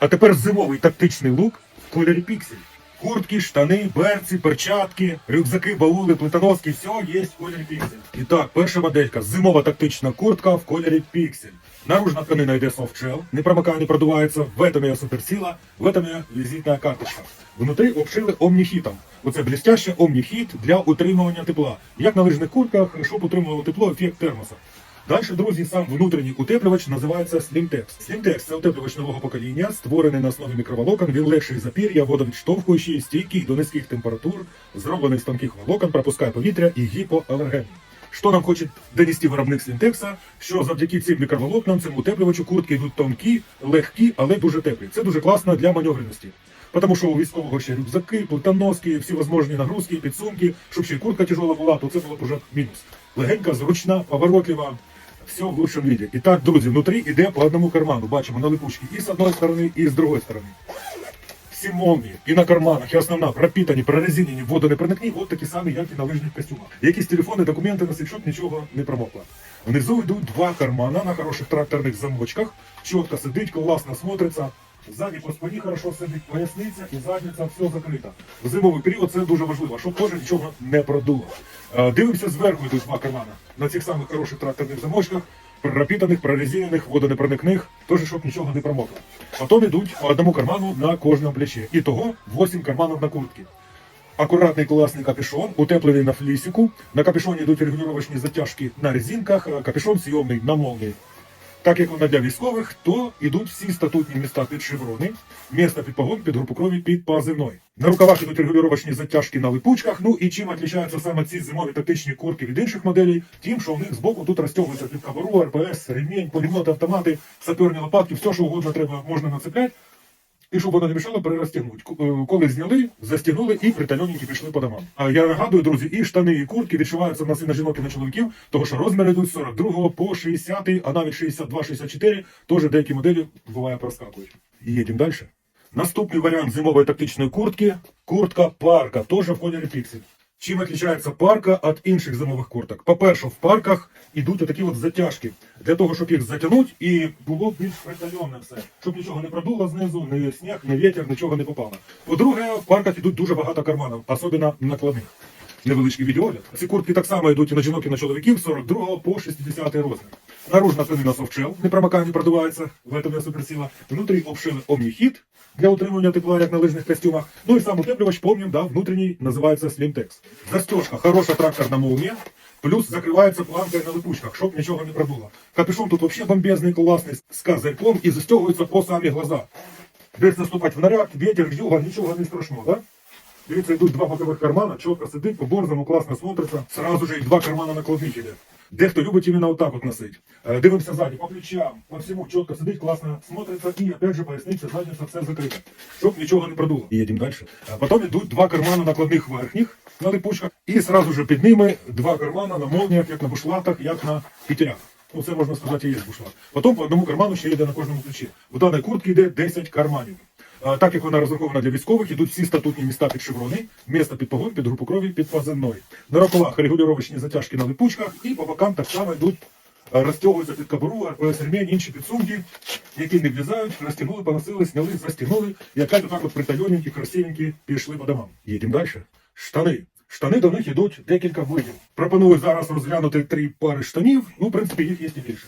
А тепер зимовий тактичний лук в кольорі піксель. Куртки, штани, берці, перчатки, рюкзаки, баули, плитоноски, все є в кольорі піксель. І так, перша моделька. Зимова тактична куртка в кольорі піксель. Наружна тканина йде софтшел, не промокає, не продувається. В этом є суперсила, в этом є візитна карточка. Внутрі обшили омніхітом. Оце блістяще омніхіт для утримування тепла. Як на лижних куртках, щоб утримувало тепло, ефект термоса. Далі, друзі, сам внутрішній утеплювач називається Slimtex. Slimtex – це утеплювач нового покоління, створений на основі мікроволокон, він легший за пір'я, водовідштовхуючий, стійкий до низьких температур, зроблений з тонких волокон, пропускає повітря і гіпоалергенний. Що нам хоче донести виробник Слінтекса, що завдяки цим мікроволокнам, цим утеплювачу куртки йдуть тонкі, легкі, але дуже теплі. Це дуже класно для маневреності. Тому що у військового ще рюкзаки, плитоноски, всі возможні нагрузки, підсумки, щоб ще куртка тяжела була, то це було б уже мінус. Легенька, зручна, поворотлива, все в лучшем виде. І так, друзі, внутрі йде по одному карману. Бачимо на липучці і з одної сторони, і з другої сторони. Всі молнії і на карманах, і основна пропитані, прорезинені, водонепроникні, от такі самі, як і на лижних костюмах. Якісь телефони, документи носить, щоб нічого не промокло. Внизу йдуть два кармана на хороших тракторних замочках. Чітко сидить, класно смотриться. Ззаді по спині хорошо сидить поясниця і задниця, все закрита. В зимовий період це дуже важливо, щоб теж нічого не продуло. Е, Дивимося зверху йдуть два кармана. На цих самих хороших тракторних замочках, пропитаних, прорезинених, водонепроникних, теж щоб нічого не промокло. Потім йдуть по одному карману на кожному плечі. І того 8 карманів на куртці. Акуратний класний капюшон, утеплений на флісіку. На капюшоні йдуть регулювачні затяжки на резинках, капюшон зйомний на молнії. Так як вона для військових, то йдуть всі статутні міста під шеврони, міста під погон, під групу крові, під позивною. На рукавах йдуть регулювачні затяжки на липучках. Ну і чим відрізняються саме ці зимові тактичні куртки від інших моделей, тим, що у них збоку тут розтягується під кобуру, РПС, ремінь, полімоти, автомати, саперні лопатки, все, що угодно треба, можна нацепляти. І щоб воно не мішало, перерозтягнути. Е, Коли зняли, застягнули і притальоненькі пішли по домам. А я нагадую, друзі, і штани, і куртки відшиваються в сина жінок, і на чоловіків, тому що розміри йдуть з 42 по 60, а навіть 62-64, теж деякі моделі буває проскакують. Їдемо далі. Наступний варіант зимової тактичної куртки куртка парка, теж в кольорі піксель. Чим відрізняється парка від інших зимових курток? По-перше, в парках йдуть такі от затяжки для того, щоб їх затягнути і було більш притальонне все, щоб нічого не продуло знизу, ні сніг, ні вітер, нічого не попало. По-друге, в парках йдуть дуже багато карманів, особливо накладних. Невеличкий відеогляд. Ці куртки так само йдуть і на жінок, і на чоловіків 42 по 60 розмір. Наружна тканина софтшел, не промокає, не продувається, в этом я суперсила. Внутрі обшили омніхіт для утримування тепла, як на лижних костюмах. Ну і сам утеплювач, помним, да, внутрішній називається Slimtex. Застежка, хороша тракторна молния, плюс закривається планкою на липучках, щоб нічого не продуло. Капюшон тут взагалі бомбезний, класний, з козырьком і застегується по самі глаза. Десь наступати в наряд, вітер, в'юга, нічого не страшно, да? Дивіться, йдуть два бокових кармана, чітко сидить, по борзому, класно смотриться. Сразу же і два кармана накладних. Дехто любить іменно отак от носить. Е, Дивимося ззаді, по плечам, по всьому чітко сидить, класно смотриться, і опять же поясниця, задниця, все закрите. Щоб нічого не продуло. Їдемо далі. Е, Потім йдуть два кармана накладних верхніх на липучках, і сразу же під ними два кармана на молніях, як на бушлатах, як на пітерях. Ну, це можна сказати, і є бушлат. Потім по одному карману ще йде на кожному плечі. У даної куртки йде 10 карманів. Так як вона розрахована для військових, ідуть всі статутні міста під шеврони, місто під погон, під групу крові, під фазенної. На рукавах регулювачні затяжки на липучках, і по бокам так само йдуть, а, розтягуються під кабуру, ремінь, інші підсумки, які не влізають, розтягнули, поносили, зняли, застягнули, отак от притальоненькі, красивенькі, пішли по домам. Їдемо далі. Штани. Штани до них йдуть декілька видів. Пропоную зараз розглянути три пари штанів. Ну, в принципі, їх є і більше.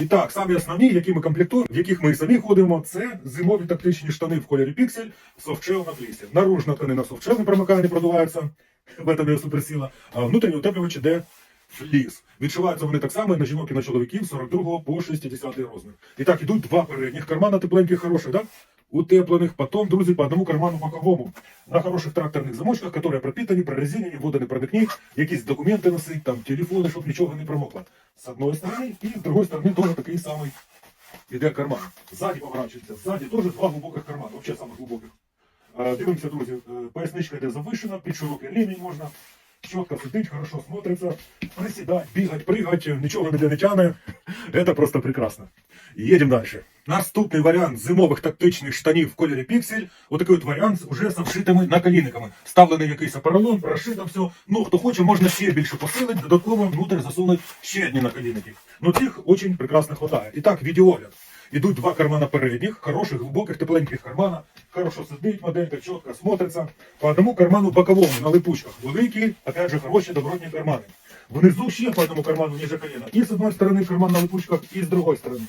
І так, самі основні, які ми комплектуємо, в яких ми і самі ходимо, це зимові тактичні штани в кольорі піксель, софтшел на флісі. Наружна тканина софтшел не промикає, не продувається. В этом є суперсила. А внутрішній утеплювач іде фліс. Відшиваються вони так само і на жінок і на чоловіків 42 по 60 розмір. І так, ідуть два передніх кармана тепленьких, хороших, да? Утепленных, потом, друзі, по одному карману боковому. На хороших тракторних замочках, которые пропитані, прорезинені, водонепроникні, якісь документи носить, там, телефони, щоб нічого не промокло. З одної сторони, і з другої сторони теж такий самий іде карман. Ззаді поворачується, ззаді теж два глибоких кармани, взагалі самих глибоких. Е, Дивимося, друзі, е, поясничка йде завишена, під широкий ремінь можна. Чітко сидить, хорошо смотрится, присідать, бігать, пригать, нічого не тяне. Это просто прекрасно. Едем дальше. Наступний варіант зимових тактичних штанів в кольорі піксель. Отакий от варіант уже з обшитими наколінниками. Ставлений якийсь поролон, прошито все. Ну, хто хоче, можна ще більше посилити, додатково внутрь засунути ще одні наколінники. Ну, цих очень прекрасно хватає. І так, відеогляд. Ідуть два кармана передніх, хороших, глибоких, тепленьких кармана. Хорошо сидить моделька, чітко смотриться. По одному карману боковому на липучках. Великі, опять же, хороші добротні кармани. Внизу ще по одному карману ніже коліна. І з одної сторони карман на липучках, і з другої сторони.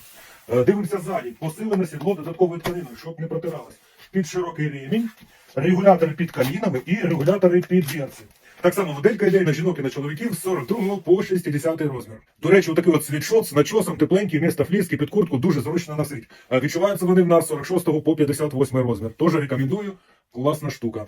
Е, Дивимося ззаді. Посилене сідло додатковою тканиною, щоб не протиралось. Під широкий ремінь, регулятори під колінами і регулятори під берці. Так само моделька йде на жінок і на чоловіків з 42 по 60 розмір. До речі, отакий от світшот з начосом тепленький, вмісто фліски під куртку дуже зручно носить. Відчуваються вони в нас 46 по 58 розмір. Тож рекомендую. Класна штука.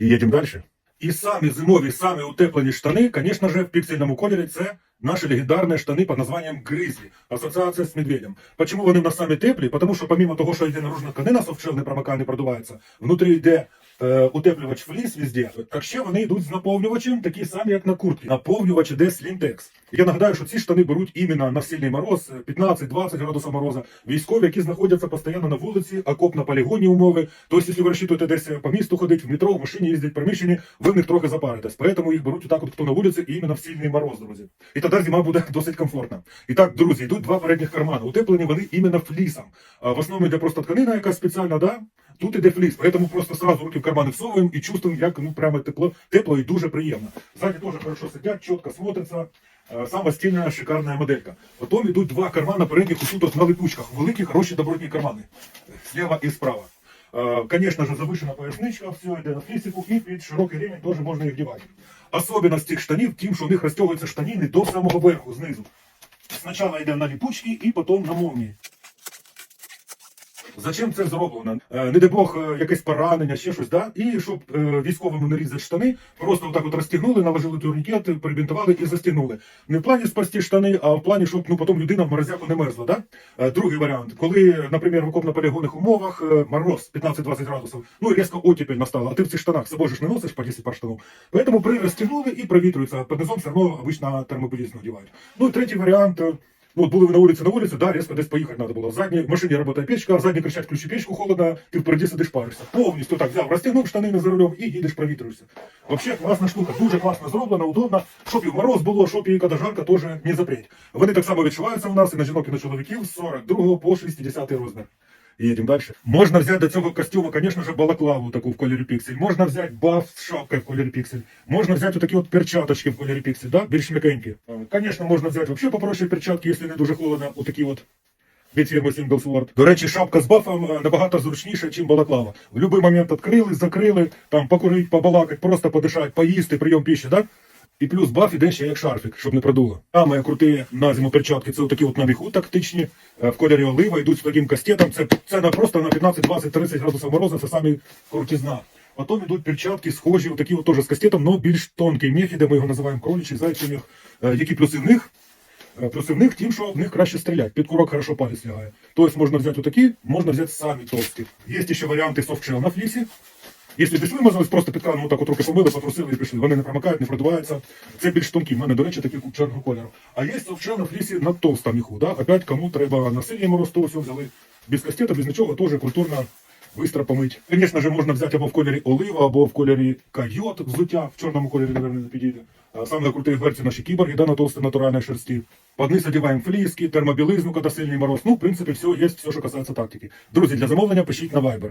І їдемо далі. І самі зимові, самі утеплені штани, звісно же, в піксельному кольорі це наші легендарні штани під названням Гризлі. Асоціація з медведем. Почему вони в нас самі теплі? Потому що помимо того, що йде наружна тканина, софтшел не промокає, не продувається, внутрі йде е, утеплювач фліс везде. Так ще вони йдуть з наповнювачем, такі самі, як на куртці. Наповнювач іде Slintex. Я нагадаю, що ці штани беруть іменно на сильний мороз, е, 15-20 градусів мороза. Військові, які знаходяться постійно на вулиці, окоп на полігоні умови. Тобто, якщо ви розчитуєте десь по місту ходить, в метро, в машині їздять, в приміщенні, ви в них трохи запаритесь. Поэтому їх беруть отак, от, хто на вулиці, іменно в сильний мороз, друзі. І тоді зима буде досить комфортна. І так, друзі, йдуть два передніх кармани. Утеплені вони іменно флісом. В основному йде просто тканина, яка спеціальна, да? Тут іде фліс, поэтому просто сразу руки в кармани всовуємо і чувствуємо, як ну прямо тепло, тепло і дуже приємно. Ззаді теж хорошо сидять, чітко смотриться. Е, Сама стильна, шикарна моделька. Потім йдуть два кармана передніх усюди от на липучках. Великі, хороші добротні кармани. Слева і справа. Е, Конечно же, завышена поясничка, все йде на флісику, і під широкий ремень теж можна їх вдівати. Особливість цих штанів тим, що в них розтягуються штаніни до самого верху, знизу. Спочатку йде на ліпучки і потім на молнії. Зачем це зроблено? Е, Не дай Бог, е, якесь поранення, ще щось, да? І щоб е, військовому нарізати штани, просто отак от розтягнули, наложили турнікет, прибінтували і застягнули. Не в плані спасти штани, а в плані, щоб ну потім людина в морозяку не мерзла. Да? Другий варіант, коли, наприклад, в окопно-полігонних умовах е, мороз 15-20 градусів, ну різко оттепель настала, а ти в цих штанах собою ж не носиш по 10 пар штанів. Поэтому розтягнули і провітрюється. Під низом все одно обично термобілізну одягають. Ну і третій варіант. Е, Ну, от були на улице, на улице, да, резко десь поїхати треба було. В задній в машині працює печка, а задний кричать, включи печку, холодно, ти впереді сидиш паришся. Повністю так взяв, розтягнув штанини за рулем і їдеш провітрюєшся. Взагалі класна штука, дуже класно зроблена, удобно, щоб і в мороз було, щоб і коли жарко теж не запреть. Вони так само відчуваються у нас і на жінок, і на чоловіків з 42 по 60 розмір. І їдемо далі. Можна взяти до цього костюму, звісно ж, балаклаву таку в кольорі піксель. Можна взяти баф з шапкою в кольорі піксель. Можна взяти такі от перчаточки в кольорі піксель, да? більш м'якенькі. Звісно, можна взяти взагалі попроще перчатки, якщо не дуже холодно, отакі от. Від фірми Single Sword. До речі, шапка з бафом е, набагато зручніша, ніж балаклава. В будь-який момент відкрили, закрили, там покурити, побалакати, просто подишати, поїсти, прийом піші, да? І плюс баф іде ще як шарфік, щоб не продуло. Саме круті на зиму перчатки, це такі от на міху тактичні, е, в кольорі олива, йдуть з таким кастетом. Це, це на просто на 15, 20, 30 градусів морозу, це самі крутізна. Потім йдуть перчатки схожі, такі от теж з кастетом, але більш тонкий мех, іде, ми його називаємо кроличий, зайчий мех. Е, Які плюси в них? Е, Плюси в них тим, що в них краще стріляти. Під курок хорошо палець лягає. Тобто можна взяти отакі, можна взяти самі товсті. Є ще варіанти софтшел на флісі. Якщо десь вимазались, просто під краном отак от руки помили, потрусили і пішли. Вони не промикають, не продуваються. Це більш тонкі. В мене, до речі, такі чорного кольору. А є софтшел на флісі на товстому міху. Да? Опять кому треба на сильній мороз, взяли. Без кастета, без нічого, теж культурно быстро помить. Звісно ж, можна взяти або в кольорі олива, або в кольорі койот взуття. В чорному кольорі, мабуть, не підійде. Саме крутые берці наші кіборги, да, на толстой натуральной шерсти. Под низ одеваем фліски, термобілизну, коли сильний мороз. Ну, в принципі, все є, все, що касається тактики. Друзі, для замовлення пишіть на Viber.